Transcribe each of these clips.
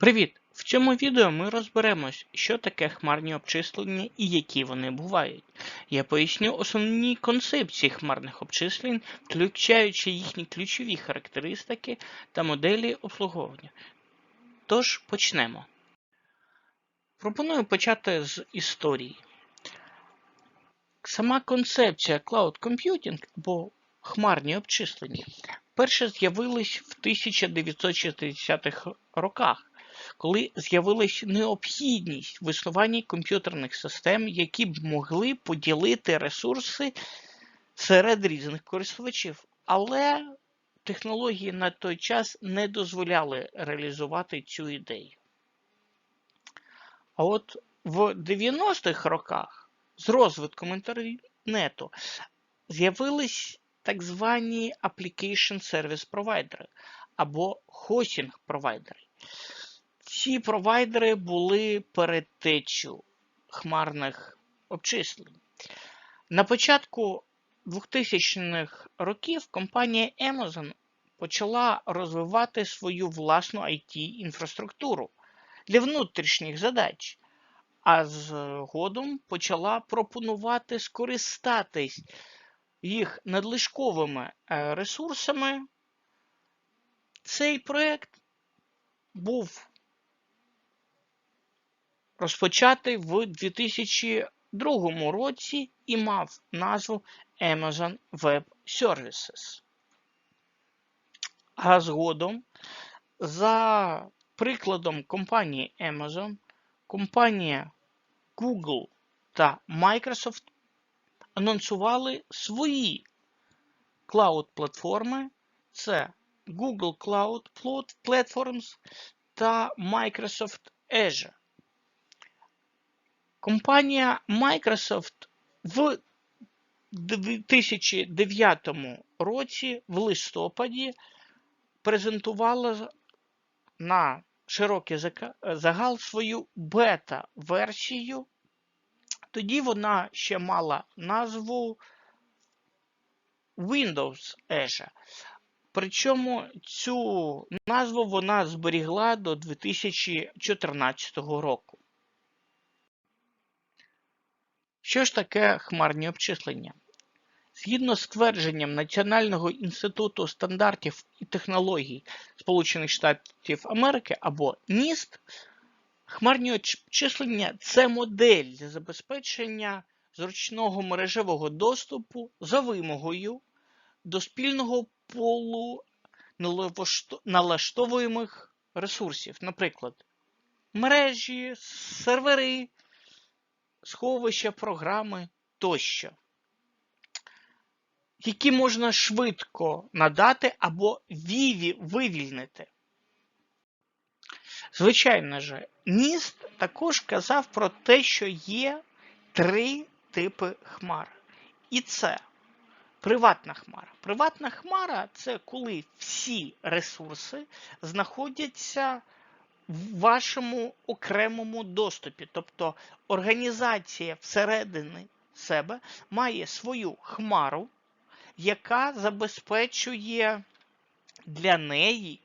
Привіт! В цьому відео ми розберемось, що таке хмарні обчислення і які вони бувають. Я поясню основні концепції хмарних обчислень, включаючи їхні ключові характеристики та моделі обслуговування. Тож почнемо. Пропоную почати з історії. Сама концепція Cloud Computing або хмарні обчислення перше з'явились в 1960-х роках коли з'явилась необхідність в існуванні комп'ютерних систем, які б могли поділити ресурси серед різних користувачів. Але технології на той час не дозволяли реалізувати цю ідею. А от в 90-х роках з розвитком інтернету з'явились так звані Application Service Provider або хостинг провайдери. Ці провайдери були передтечу хмарних обчислень. На початку 2000-х років компанія Amazon почала розвивати свою власну IT-інфраструктуру для внутрішніх задач, а згодом почала пропонувати скористатись їх надлишковими е, ресурсами. Цей проект був розпочатий в 2002 році і мав назву Amazon Web Services. А згодом, за прикладом компанії Amazon, компанія Google та Microsoft анонсували свої клауд-платформи. Це Google Cloud Platforms та Microsoft Azure. Компанія Microsoft в 2009 році в листопаді презентувала на широкий загал свою бета-версію. Тоді вона ще мала назву Windows Azure. Причому цю назву вона зберігла до 2014 року. Що ж таке хмарні обчислення? Згідно з твердженням Національного інституту стандартів і технологій Сполучених Штатів Америки або НІСТ, хмарні обчислення це модель для забезпечення зручного мережевого доступу за вимогою до спільного полу налаштовуємих ресурсів, наприклад, мережі, сервери, сховища, програми тощо, які можна швидко надати або вивільнити. Звичайно ж, Ніст також казав про те, що є три типи хмар. І це приватна хмара. Приватна хмара це коли всі ресурси знаходяться вашому окремому доступі. Тобто організація всередині себе має свою хмару, яка забезпечує для неї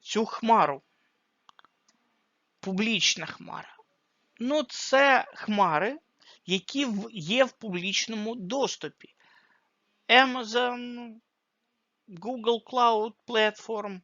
цю хмару. Публічна хмара. Ну, це хмари, які є в публічному доступі. Amazon, Google Cloud Platform,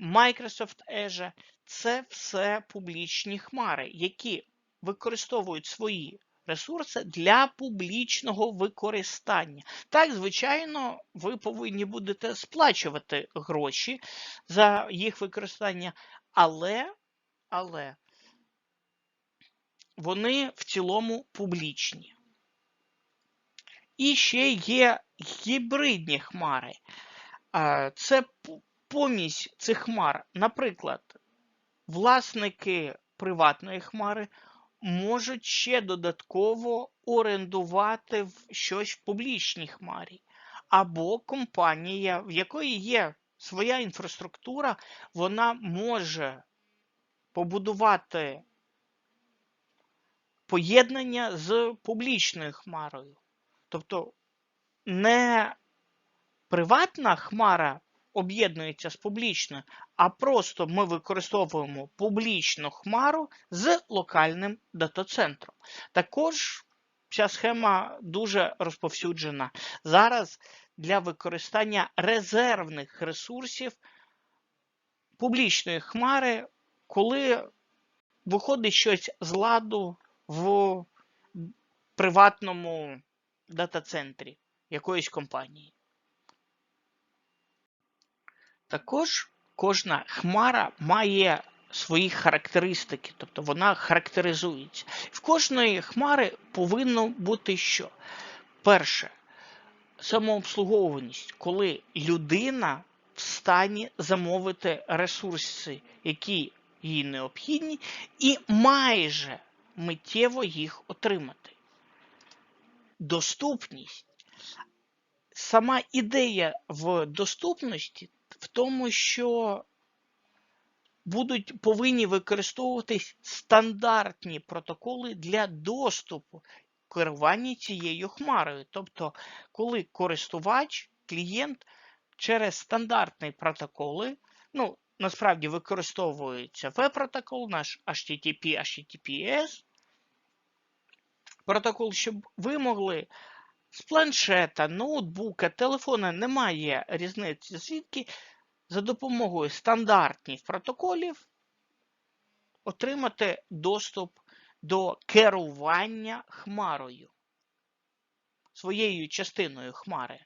Microsoft Azure це все публічні хмари, які використовують свої ресурси для публічного використання. Так, звичайно, ви повинні будете сплачувати гроші за їх використання, але, але вони в цілому публічні. І ще є гібридні хмари. Це помість цих хмар, наприклад, власники приватної хмари можуть ще додатково орендувати щось в публічній хмарі, або компанія, в якої є своя інфраструктура, вона може побудувати поєднання з публічною хмарою. Тобто не приватна хмара об'єднується з публічною, а просто ми використовуємо публічну хмару з локальним дата-центром. Також ця схема дуже розповсюджена. Зараз для використання резервних ресурсів публічної хмари, коли виходить щось з ладу в приватному дата-центрі якоїсь компанії. Також кожна хмара має свої характеристики, тобто вона характеризується. В кожної хмари повинно бути що? Перше, самообслуговуваність, коли людина в стані замовити ресурси, які їй необхідні, і майже миттєво їх отримати. Доступність. Сама ідея в доступності в тому, що будуть повинні використовуватись стандартні протоколи для доступу керування цією хмарою. Тобто, коли користувач, клієнт через стандартні протоколи, ну, насправді використовується веб-протокол, наш HTTP, HTTPS, протокол, щоб ви могли з планшета, ноутбука, телефона немає різниці звідки за допомогою стандартних протоколів отримати доступ до керування хмарою, своєю частиною хмари.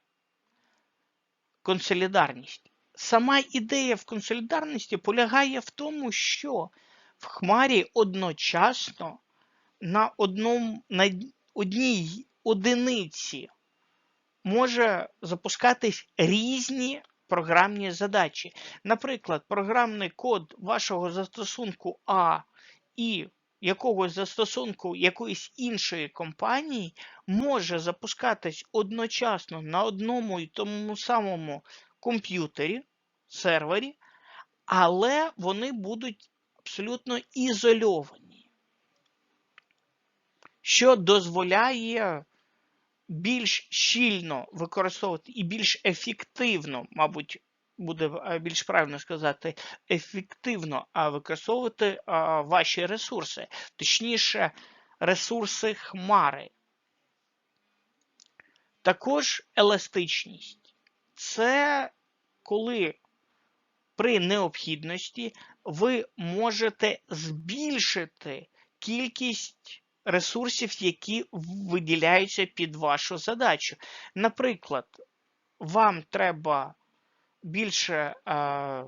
Консолідарність. Сама ідея в консолідарності полягає в тому, що в хмарі одночасно на, одному, на одній одиниці може запускатись різні програмні задачі. Наприклад, програмний код вашого застосунку А і якогось застосунку якоїсь іншої компанії може запускатись одночасно на одному і тому самому комп'ютері, сервері, але вони будуть абсолютно ізольовані, що дозволяє більш щільно використовувати і більш ефективно, мабуть, буде більш правильно сказати, ефективно використовувати ваші ресурси, точніше, ресурси хмари. Також еластичність. Це коли при необхідності ви можете збільшити кількість ресурсів, які виділяються під вашу задачу. Наприклад, вам треба більше е,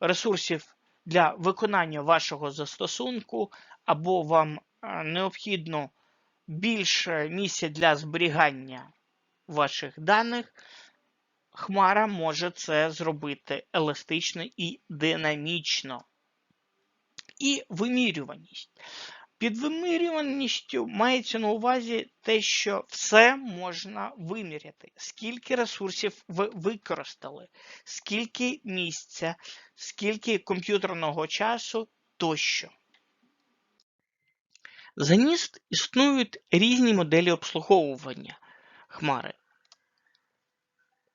ресурсів для виконання вашого застосунку, або вам е, необхідно більше місця для зберігання ваших даних. Хмара може це зробити еластично і динамічно. І вимірюваність. Під вимірюваністю мається на увазі те, що все можна виміряти, скільки ресурсів ви використали, скільки місця, скільки комп'ютерного часу тощо. За NIST існують різні моделі обслуговування хмари.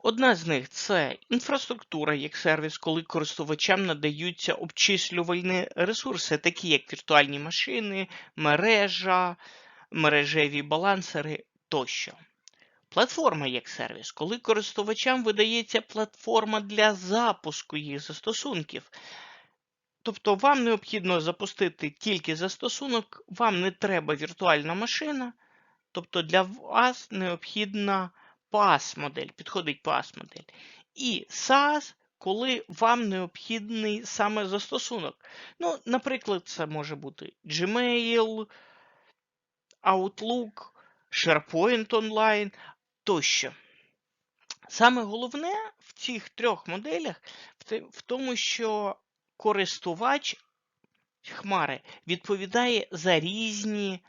Одна з них це інфраструктура як сервіс, коли користувачам надаються обчислювальні ресурси, такі як віртуальні машини, мережа, мережеві балансери тощо. Платформа як сервіс, коли користувачам видається платформа для запуску їх застосунків. Тобто вам необхідно запустити тільки застосунок, вам не треба віртуальна машина, тобто для вас необхідна PaaS-модель, підходить PaaS-модель. І SaaS, коли вам необхідний саме застосунок. Ну, Наприклад, це може бути Gmail, Outlook, SharePoint Online тощо. Саме головне в цих трьох моделях в тому, що користувач хмари відповідає за різні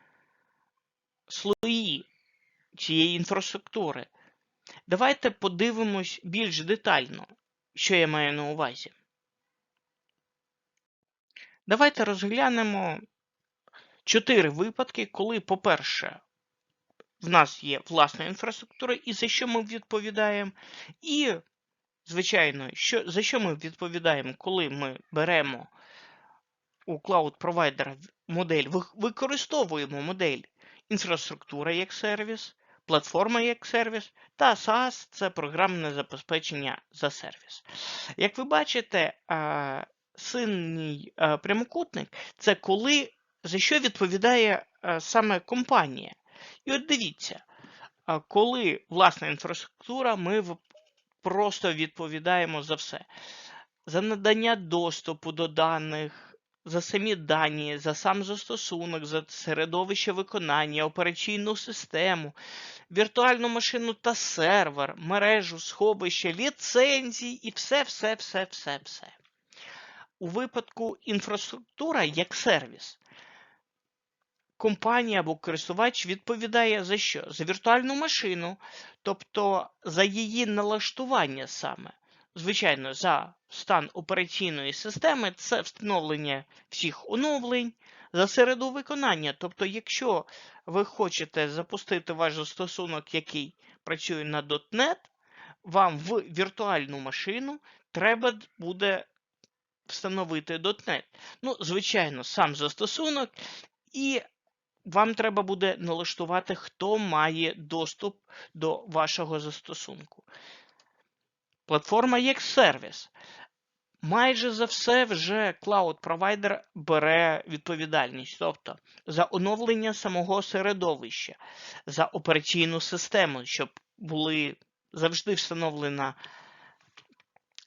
слої цієї інфраструктури. Давайте подивимось більш детально, що я маю на увазі. Давайте розглянемо чотири випадки, коли, по-перше, в нас є власна інфраструктура, і за що ми відповідаємо, і звичайно, що, за що ми відповідаємо, коли ми беремо у клауд-провайдера модель, використовуємо модель інфраструктура як сервіс, платформа як сервіс та SaaS – це програмне забезпечення за сервіс. Як ви бачите, синій прямокутник це коли за що відповідає саме компанія. І от дивіться, коли власна інфраструктура, ми просто відповідаємо за все. За надання доступу до даних, за самі дані, за сам застосунок, за середовище виконання, операційну систему, віртуальну машину та сервер, мережу, сховище, ліцензії і все, все, все, все, все. У випадку інфраструктура як сервіс. Компанія або користувач відповідає за що? За віртуальну машину, тобто за її налаштування саме. Звичайно, за стан операційної системи це встановлення всіх оновлень, за середу виконання. Тобто, якщо ви хочете запустити ваш застосунок, який працює на .NET, вам в віртуальну машину треба буде встановити .NET. Ну, звичайно, сам застосунок, і вам треба буде налаштувати, хто має доступ до вашого застосунку. Платформа як сервіс. Майже за все вже клауд-провайдер бере відповідальність, тобто за оновлення самого середовища, за операційну систему, щоб були завжди встановлена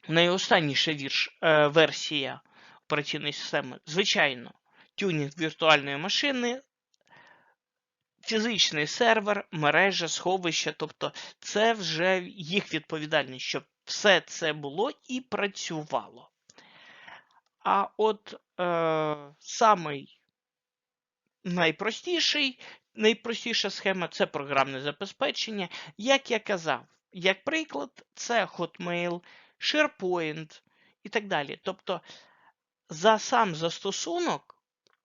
найостанніша вірш, е, версія операційної системи. Звичайно, тюнінг віртуальної машини, фізичний сервер, мережа, сховище, тобто це вже їх відповідальність, щоб все це було і працювало. А от е, самий найпростіший, найпростіша схема це програмне забезпечення. Як я казав, як приклад, це Hotmail, SharePoint і так далі. Тобто за сам застосунок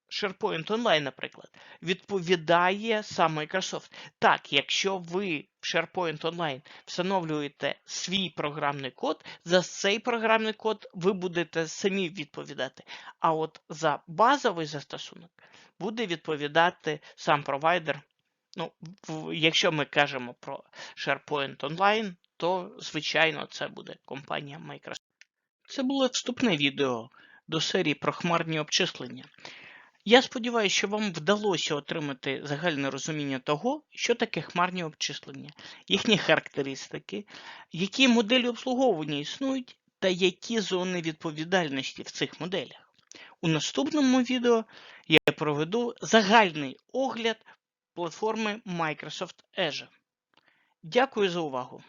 SharePoint Online, наприклад, відповідає сам Microsoft. Так, якщо ви в SharePoint Online встановлюєте свій програмний код, за цей програмний код ви будете самі відповідати. А от за базовий застосунок буде відповідати сам провайдер. Ну, якщо ми кажемо про SharePoint Online, то, звичайно, це буде компанія Microsoft. Це було вступне відео до серії про хмарні обчислення. Я сподіваюся, що вам вдалося отримати загальне розуміння того, що таке хмарні обчислення, їхні характеристики, які моделі обслуговування існують та які зони відповідальності в цих моделях. У наступному відео я проведу загальний огляд платформи Microsoft Azure. Дякую за увагу!